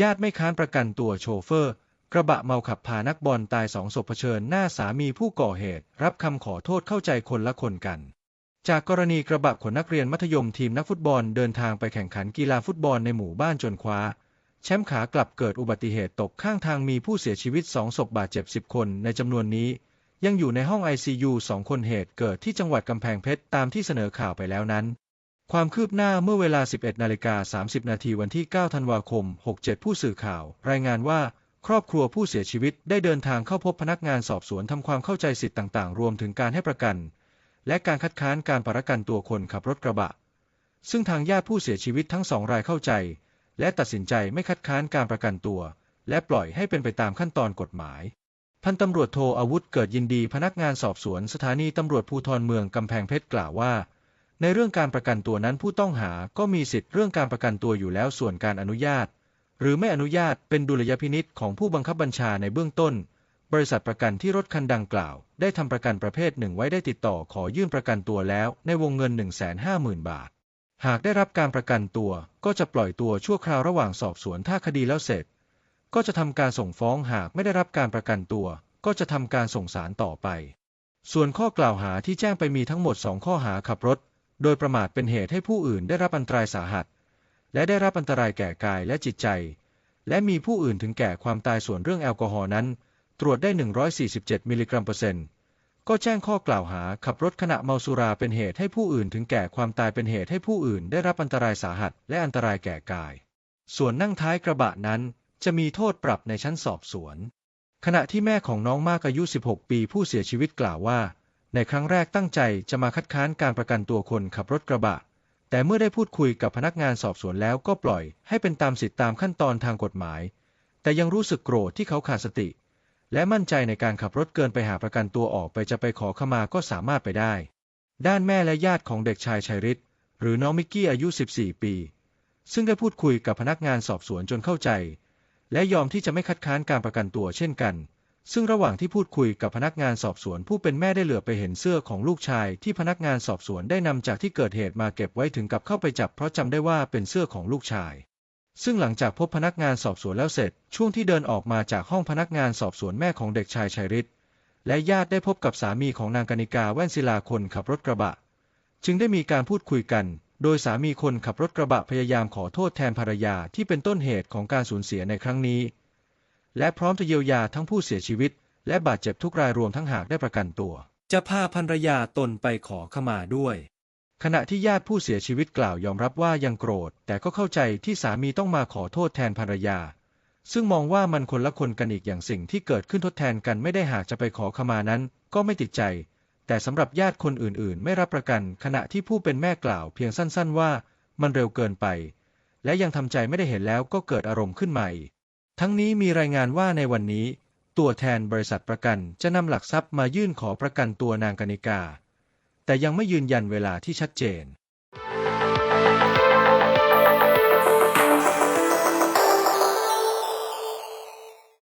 ญาติไม่ค้านประกันตัวโชเฟอร์ กระบะเมาขับพานักบอลตายสองศพเผชิญหน้าสามีผู้ก่อเหตุ รับคำขอโทษเข้าใจคนละคนกัน จากกรณีกระบะขนนักเรียนมัธยมทีมนักฟุตบอลเดินทางไปแข่งขันกีฬาฟุตบอลในหมู่บ้านจนคว้า แชมป์ขากลับเกิดอุบัติเหตุตกข้างทางมีผู้เสียชีวิตสองศพบาดเจ็บสิบคนในจำนวนนี้ ยังอยู่ในห้อง ICU สองคนเหตุเกิดที่จังหวัดกำแพงเพชรตามที่เสนอข่าวไปแล้วนั้น ความคืบหน้าเมื่อเวลา 11นาฬิกา30 นาทีวันที่ 9 ธันวาคม 67 ผู้สื่อข่าว รายงานว่าครอบครัวผู้เสียชีวิตได้เดินทางเข้าพบพนักงานสอบสวนทำความเข้าใจสิทธิต่างๆ รวมถึงการให้ประกัน และการคัดค้านการประกันตัวคนขับรถกระบะ ซึ่งทางญาติผู้เสียชีวิตทั้งสองรายเข้าใจ และตัดสินใจไม่คัดค้านการประกันตัว และปล่อยให้เป็นไปตามขั้นตอนกฎหมาย พันตำรวจโทอาวุธเกิดยินดีพนักงานสอบสวนสถานีตำรวจภูธรเมืองกำแพงเพชรกล่าวว่า ในเรื่องการประกันตัวนั้นผู้ต้องหาก็มีสิทธิ์เรื่องการประกันตัวอยู่แล้วส่วนการอนุญาต หรือไม่อนุญาตเป็นดุลยพินิษของผู้บังคับบัญชาในเบื้องต้น บริษัทประกันที่รถคันดังกล่าว ได้ทำประกันประเภทหนึ่งไว้ได้ติดต่อขอยื่นประกันตัวแล้วในวงเงิน 150,000 บาท หากได้รับการประกันตัวก็จะปล่อยตัวชั่วคราวระหว่างสอบสวนถ้าคดีแล้วเสร็จ ก็จะทำการส่งฟ้องหากไม่ได้รับการประกันตัว ก็จะทำการส่งสารต่อไปส่วนข้อกล่าวหาที่แจ้งไปมีทั้งหมด 2 ข้อหาขับรถ โดยประมาทเป็นเหตุให้ผู้อื่นได้รับอันตรายสาหัส และได้รับอันตรายแก่กายและจิตใจ และมีผู้อื่นถึงแก่ความตายส่วนเรื่องแอลกอฮอล์นั้น ตรวจได้ 147 มิลลิกรัมเปอร์เซ็นต์ก็แจ้งข้อกล่าวหาขับรถขณะเมาสุราเป็นเหตุให้ผู้อื่นถึงแก่ความตายเป็นเหตุให้ผู้อื่นได้รับอันตรายสาหัส และอันตรายแก่กาย ส่วนนั่งท้ายกระบะนั้น จะมีโทษปรับในชั้นสอบสวน ขณะที่แม่ของน้องมากอายุ 16 ปีผู้เสียชีวิตกล่าวว่า ในครั้งแรกตั้งใจจะมาคัดค้านการประกันตัวคนขับรถกระบะ แต่เมื่อได้พูดคุยกับพนักงานสอบสวนแล้วก็ปล่อยให้เป็นตามสิทธิตามขั้นตอนทางกฎหมาย แต่ยังรู้สึกโกรธที่เขาขาดสติ และมั่นใจในการขับรถเกินไปหาประกันตัวออกไปจะไปขอขมาก็สามารถไปได้ ด้านแม่และญาติของเด็กชายชัยฤทธิ์หรือน้องมิกกี้อายุ 14 ปี ซึ่งได้พูดคุยกับพนักงานสอบสวนจนเข้าใจ และยอมที่จะไม่คัดค้านการประกันตัวเช่นกัน ซึ่งระหว่างที่พูดคุยกับพนักงานสอบสวนผู้เป็นแม่ได้เหลือไปเห็นเสื้อของลูกชายที่พนักงานสอบสวนได้นำจากที่เกิดเหตุมาเก็บไว้ถึงกับเข้าไปจับเพราะจำได้ว่าเป็นเสื้อของลูกชาย ซึ่งหลังจากพบพนักงานสอบสวนแล้วเสร็จ ช่วงที่เดินออกมาจากห้องพนักงานสอบสวนแม่ของเด็กชายชัยฤทธิ์และญาติได้พบกับสามีของนางกนิกาแว่นศิลาคนขับรถกระบะ จึงได้มีการพูดคุยกัน โดยสามีคนขับรถกระบะพยายามขอโทษแทนภรรยาที่เป็นต้นเหตุของการสูญเสียในครั้งนี้ และพร้อมจะเยียวยาทั้งผู้เสียชีวิต และบาดเจ็บทุกรายรวมทั้งหากได้ประกันตัว จะพาภรรยาตนไปขอขมาด้วย ขณะที่ญาติผู้เสียชีวิตกล่าวยอมรับว่ายังโกรธ แต่ก็เข้าใจที่สามีต้องมาขอโทษแทนภรรยา ซึ่งมองว่ามันคนละคนกันอีกอย่างสิ่งที่เกิดขึ้นทดแทนกันไม่ได้หากจะไปขอขมานั้น ก็ไม่ติดใจ แต่สำหรับญาติคนอื่นๆ ไม่รับประกัน ขณะที่ผู้เป็นแม่กล่าวเพียงสั้น ๆ ว่า มันเร็วเกินไป และยังทำใจไม่ได้เห็นแล้วก็เกิดอารมณ์ขึ้นใหม่ ทั้งนี้มีรายงานว่าในวันนี้ ตัวแทนบริษัทประกันจะนำหลักทรัพย์มายื่นขอประกันตัวนางกนิกา แต่ยังไม่ยืนยันเวลาที่ชัดเจน